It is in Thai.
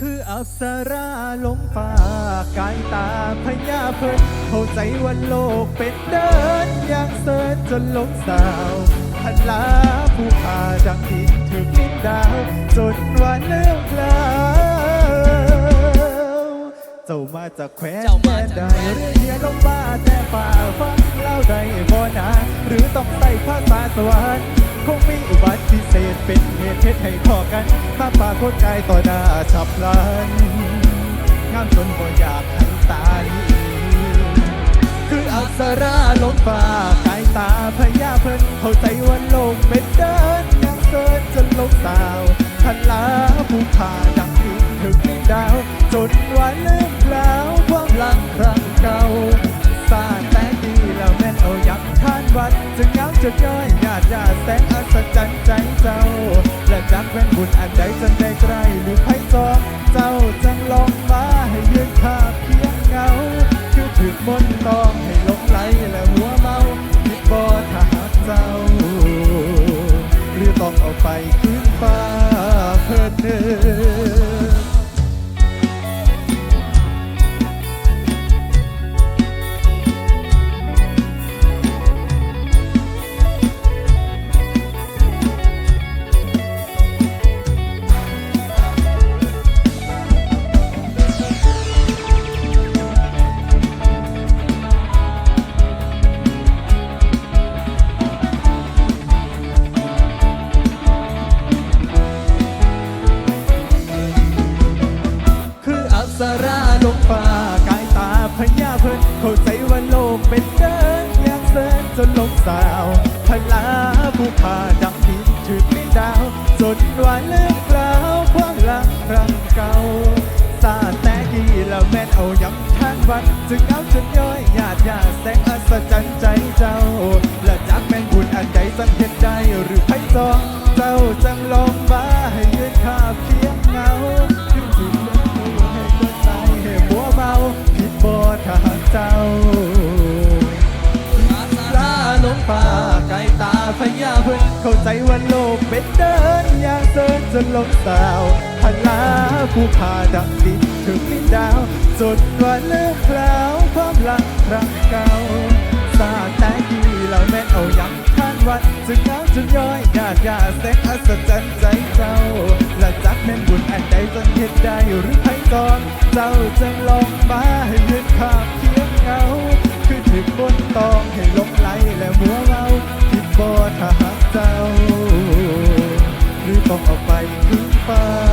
คืออัปสราลงฟ้ากายตาพญาเพิ่นเข้าใจว่าโลกเป็นเดินอย่างเสิร์จนลงสาวพันลาผู้พาดังดินถึงลิ้นดาวจนวันเลื่องลาวเจ้ามาจากแคว้นแดนใดแคว้นหรือเฮียลงมาแต่ฝ่าฟังเล่าใดบ่นาหรือต้องใส่ภาษาสวรรค์ ให้พอกันมาปรากฏกายต่อหน้าฉับพลันงามจนบ่อยากให้ตายคืออัปสราลงฟ้ากายตาพญาเพิ่นเข้าใจว่าโลกเป็นเดินยังเสิร์ชจนลงสาวพันลาผู้พาดังดินถึงดาว จนวันลืมคลาวความหลังครั้งเก่าสาแต่ดีแล้วแม่นเอายักท่านวัด จึงย้ำจุดย่อยญาติญาติแสงอัศจรรย์ใจเจ้า และจักเป็นบุญอันใดจนได้ใกล้หรือไพ่จองเจ้าจังลองมาให้ยืนข้าเพียงเงา คือถึกมนต์ต้องให้หลงไหลและหัวเมาคิดบ่ถ้าหากเจ้า หรือต้องเอาไปขึ้นฟ้าเพิ่อเธอ ลงสาวพลาผู้พาดังดินถึงไม่ดาวจนวันเลือกกล่าวความหลังครั้งเก่าซาแต่กีแล้วแม่นเอาย้ำทานวัดจึงเอาจนย่อยญาติญาแสงอัศจรรย์ใจเจ้า และจักแม่นบุญอันใดสังเห็นได้หรือไพ่จองเจ้าจังลองมาให้ยืนข้าเพียงเงาขึ้นถึงเรื่องให้เกิดใจให้หัวเมาผิดบ่ถ้าหากเจ้า พญาเพิ่นเข้าใจว่าโลกเป็นเดินอย่างเดินจนลงสาวพันลาผู้พาดังดินถึงลิ้นดาวจนวันเลิกคราวความรักครั้งเก่าสาแต่กี้เราแม่เอายังท่านวัดจึงเอาจนย้อยญาติญาแสงอัศจรรย์ใจเจ้าและจักแม่นบุญอันใดจนเฮ็ดได้หรือไพ่ตอน เจ้าจังลองมาให้ยืนข้ามเคียงเงาคือถึงบนตองให้ลงไหลและมัวเมา ถ้าหากเจ้า หรือต้องเอาไปถึงฟ้า